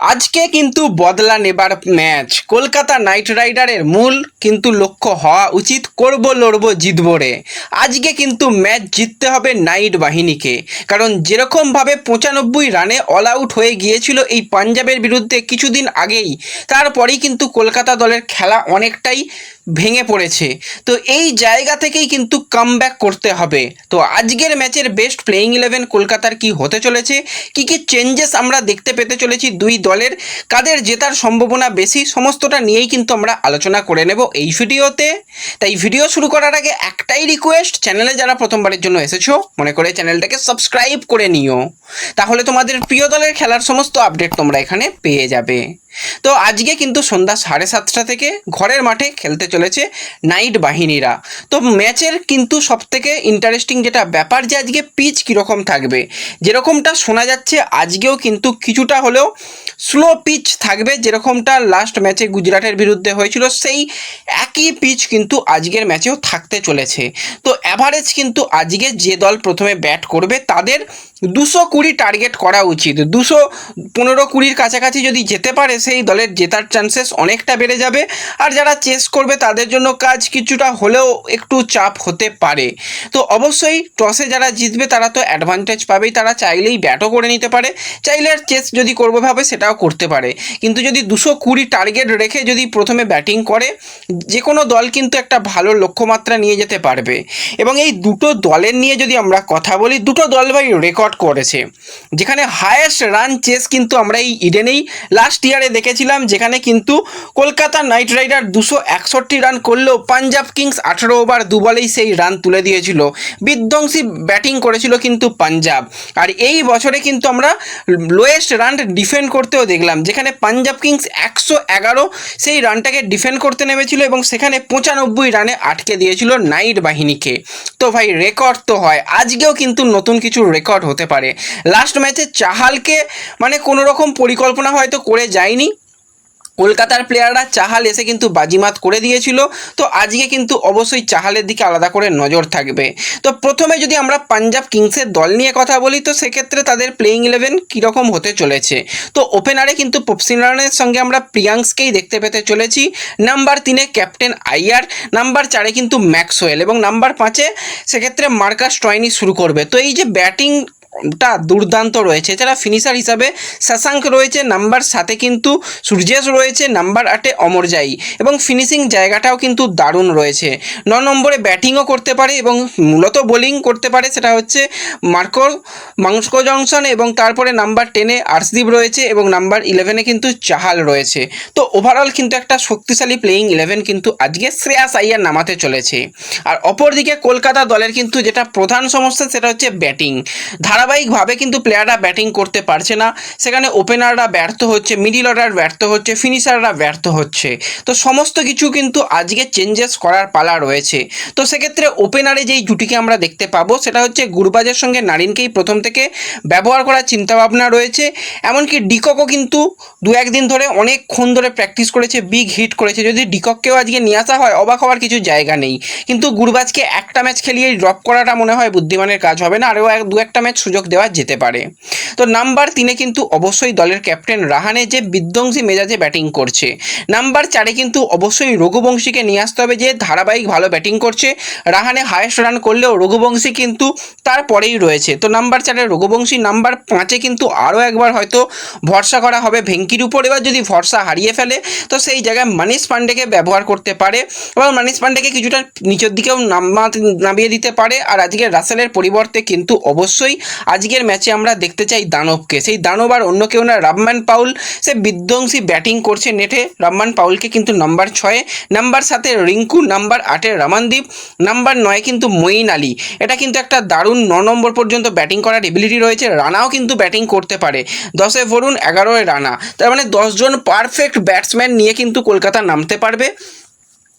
আজকে কিন্তু বদলা নেবার ম্যাচ কলকাতা নাইট রাইডারের মূল কিন্তু লক্ষ্য হওয়া উচিত, করব, লড়ব, জিতব রে। আজকে কিন্তু ম্যাচ জিততে হবে নাইট বাহিনীকে। কারণ যেরকমভাবে পঁচানব্বই রানে অল আউট হয়ে গিয়েছিল এই পাঞ্জাবের বিরুদ্ধে কিছুদিন আগেই, তারপরেই কিন্তু কলকাতা দলের খেলা অনেকটাই ভেঙে পড়েছে। তো এই জায়গা থেকেই কিন্তু কামব্যাক করতে হবে। তো আজকের ম্যাচের বেস্ট প্লেয়িং ইলেভেন কলকাতার কি হতে চলেছে? কি কি চেঞ্জেস আমরা দেখতে পেতে চলেছি দুই দলের কাদের জেতার সম্ভাবনা বেশি, সমস্তটা নিয়েই কিন্তু আমরা আলোচনা করে নেব এই ভিডিওতে। তাই ভিডিও শুরু করার আগে একটাই রিকোয়েস্ট চ্যানেলে যারা প্রথমবারের জন্য এসেছ, মনে করে চ্যানেলটাকে সাবস্ক্রাইব করে নিও। তাহলে তোমাদের প্রিয় দলের খেলার সমস্ত আপডেট তোমরা এখানে পেয়ে যাবে। তো আজকে কিন্তু সন্ধ্যা সাড়ে সাতটা থেকে ঘরের মাঠে খেলতে চলেছে নাইট বাহিনীরা। তো ম্যাচের কিন্তু সবথেকে ইন্টারেস্টিং যেটা ব্যাপার যে আজকে পিচ কীরকম থাকবে, যেরকমটা শোনা যাচ্ছে আজকেও কিন্তু কিছুটা হলেও স্লো পিচ থাকবে যেরকমটা লাস্ট ম্যাচে গুজরাটের বিরুদ্ধে হয়েছিল, সেই একই পিচ কিন্তু আজকের ম্যাচেও থাকতে চলেছে। তো অ্যাভারেজ কিন্তু আজকে যে দল প্রথমে ব্যাট করবে তাদের দুশো কুড়ি টার্গেট করা উচিত। দুশো পনেরো কুড়ির কাছাকাছি যদি যেতে পারে সেই দলের জেতার চান্সেস অনেকটা বেড়ে যাবে। আর যারা চেস করবে, তাদের জন্য কাজ কিছুটা হলেও একটু চাপ হতে পারে। তো অবশ্যই টসে যারা জিতবে, তারা তো অ্যাডভান্টেজ পাবেই। তারা চাইলেই ব্যাটও করে নিতে পারে। চাইলে আর চেস যদি করবে ভাবে, সেটাও করতে পারে। কিন্তু যদি দুশো কুড়ি টার্গেট রেখে যদি প্রথমে ব্যাটিং করে যে কোনো দল কিন্তু একটা ভালো লক্ষ্যমাত্রা নিয়ে যেতে পারবে। এবং এই দুটো দলের নিয়ে যদি আমরা কথা বলি, দুটো দল ভাই রেকর্ড করেছে। যেখানে হায়েস্ট রান চেস কিন্তু আমরা এই ইডেনেই লাস্ট ইয়ারে দেখেছিলাম যেখানে কিন্তু কলকাতা নাইট রাইডার দুশো একষট্টি রান করলেও পাঞ্জাব কিংস আঠেরো ওভার দু বলেই সেই রান তুলে দিয়েছিল। বিধ্বংসী ব্যাটিং করেছিল কিন্তু পাঞ্জাব। আর এই বছরে কিন্তু আমরা লোয়েস্ট রান ডিফেন্ড করতেও দেখলাম, যেখানে পাঞ্জাব কিংস একশো এগারো সেই রানটাকে ডিফেন্ড করতে নেমেছিল এবং সেখানে পঁচানব্বই রানে আটকে দিয়েছিল নাইট বাহিনীকে। তো ভাই রেকর্ড তো হয়, আজকেও কিন্তু নতুন কিছু রেকর্ড হতে পারে। লাস্ট ম্যাচে চাহালকে মানে কোনো রকম পরিকল্পনা হয়তো করে যায়নি কলকাতার প্লেয়াররা চাহাল এসে কিন্তু বাজিমাত করে দিয়েছিল। তো আজকে কিন্তু অবশ্যই চাহালের দিকে আলাদা করে নজর থাকবে। তো প্রথমে যদি আমরা পাঞ্জাব কিংসের দল নিয়ে কথা বলি, তো সেক্ষেত্রে তাদের প্লেইং ইলেভেন কীরকম হতে চলেছে? তো ওপেনারে কিন্তু পপসিনারের সঙ্গে আমরা প্রিয়াংসকেই দেখতে পেতে চলেছি। নাম্বার তিনে ক্যাপ্টেন আইয়ার নাম্বার চারে কিন্তু ম্যাক্সওয়েল এবং নাম্বার পাঁচে সেক্ষেত্রে মার্কাস টয়নি শুরু করবে। তো এই যে ব্যাটিং টা দুর্দান্ত রয়েছে। এছাড়া ফিনিশার হিসাবে শশাঙ্ক রয়েছে নাম্বার সাথে কিন্তু সূর্যেশ রয়েছে নাম্বার আটে অমরজাই। এবং ফিনিশিং জায়গাটাও কিন্তু দারুণ রয়েছে। ন নম্বরে ব্যাটিংও করতে পারে এবং মূলত বোলিং করতে পারে সেটা হচ্ছে মার্কো মাংসকো জংশন এবং তারপরে নাম্বার টেনে আর্শদীপ রয়েছে এবং নাম্বার ইলেভেনে কিন্তু চাহাল রয়েছে। তো ওভারঅল কিন্তু একটা শক্তিশালী প্লেয়িং ইলেভেন কিন্তু আজকে শ্রেয়াস আইয়ার নামাতে চলেছে। আর অপরদিকে কলকাতা দলের কিন্তু যেটা প্রধান সমস্যা সেটা হচ্ছে ব্যাটিং ধারাবাহিকভাবে কিন্তু প্লেয়াররা ব্যাটিং করতে পারছে না। সেখানে ওপেনাররা ব্যর্থ হচ্ছে মিডিল অর্ডার ব্যর্থ হচ্ছে ফিনিশাররা ব্যর্থ হচ্ছে। তো সমস্ত কিছু কিন্তু আজকে চেঞ্জেস করার পালা রয়েছে। তো সেক্ষেত্রে ওপেনারে যেই জুটিকে আমরা দেখতে পাবো, সেটা হচ্ছে গুরবাজের সঙ্গে নারিনকেই প্রথম থেকে ব্যবহার করার চিন্তাভাবনা রয়েছে। এমনকি ডিককও কিন্তু দু একদিন ধরে অনেকক্ষণ ধরে প্র্যাকটিস করেছে বিগ হিট করেছে। যদি ডিকককেও আজকে নিয়ে আসা হয়, অবাক হওয়ার কিছু জায়গা নেই। কিন্তু গুরবাজকে একটা ম্যাচ খেলিয়েই ড্রপ করাটা মনে হয় বুদ্ধিমানের কাজ হবে না। আরও এক দু একটা ম্যাচ সুযোগ দেওয়া যেতে পারে। তো নাম্বার তিনে কিন্তু অবশ্যই দলের ক্যাপ্টেন রাহানে যে বিধ্বংসী মেজাজে ব্যাটিং করছে। নাম্বার চারে কিন্তু অবশ্যই রঘুবংশীকে নিয়ে আসতে হবে যে ধারাবাহিক ভালো ব্যাটিং করছে। রাহানে হায়েস্ট রান করলেও রঘুবংশী কিন্তু তারপরেই রয়েছে। তো নাম্বার চারে রঘুবংশী, নাম্বার পাঁচে কিন্তু আরও একবার হয়তো ভরসা করা হবে ভেঙ্কির উপর। এবার যদি ভরসা হারিয়ে ফেলে, তো সেই জায়গায় মানিশ পান্ডেকে ব্যবহার করতে পারে এবং মানিশ পান্ডেকে কিছুটা নিচের দিকেও নামা নামিয়ে দিতে পারে। আর আজকে রাসেলের পরিবর্তে কিন্তু অবশ্যই আজকের ম্যাচে আমরা দেখতে চাই দানবকে। সেই দানব আর অন্য কেউ না রাবমান পাউল। সে বিধ্বংসী ব্যাটিং করছে নেটে রহমান পাউলকে কিন্তু নাম্বার ছয়ে নাম্বার সাতে রিঙ্কু নাম্বার আটে রমানদীপ নাম্বার নয় কিন্তু মঈন আলী। এটা কিন্তু একটা দারুণ ন নম্বর পর্যন্ত ব্যাটিং করার এবিলিটি রয়েছে। রানাও কিন্তু ব্যাটিং করতে পারে। দশে ভরুন এগারোয় রানা। তার মানে দশজন পারফেক্ট ব্যাটসম্যান নিয়ে কিন্তু কলকাতা নামতে পারবে।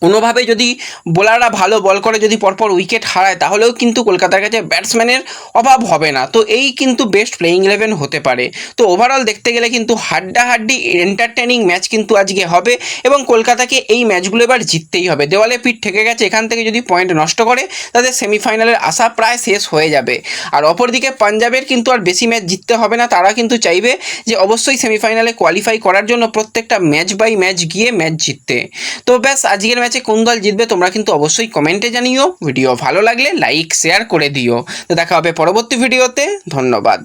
কোনোভাবে যদি বোলাররা ভালো বল করে যদি পরপর উইকেট হারায়, তাহলেও কিন্তু কলকাতার কাছে ব্যাটসম্যানের অভাব হবে না। তো এই কিন্তু বেস্ট প্লেয়িং ইলেভেন হতে পারে। তো ওভারঅল দেখতে গেলে কিন্তু হাড্ডাহাড্ডি এন্টারটেনিং ম্যাচ কিন্তু আজকে হবে এবং কলকাতাকে এই ম্যাচগুলো এবার জিততেই হবে। দেওয়ালে পিঠ ঠেকে গেছে, এখান থেকে যদি পয়েন্ট নষ্ট করে তাদের সেমিফাইনালের আশা প্রায় শেষ হয়ে যাবে। আর অপরদিকে পাঞ্জাবের কিন্তু আর বেশি ম্যাচ জিততে হবে না, তারা কিন্তু চাইবে যে অবশ্যই সেমিফাইনালে কোয়ালিফাই করার জন্য প্রত্যেকটা ম্যাচ বাই ম্যাচ গিয়ে ম্যাচ জিততে। তো ব্যাস, আজকের ম্যাচে কোন দল জিতবে তোমরা কিন্তু অবশ্যই কমেন্টে জানিও। ভিডিও ভালো লাগলে লাইক শেয়ার করে দিও। তো দেখা হবে পরবর্তী ভিডিওতে ধন্যবাদ।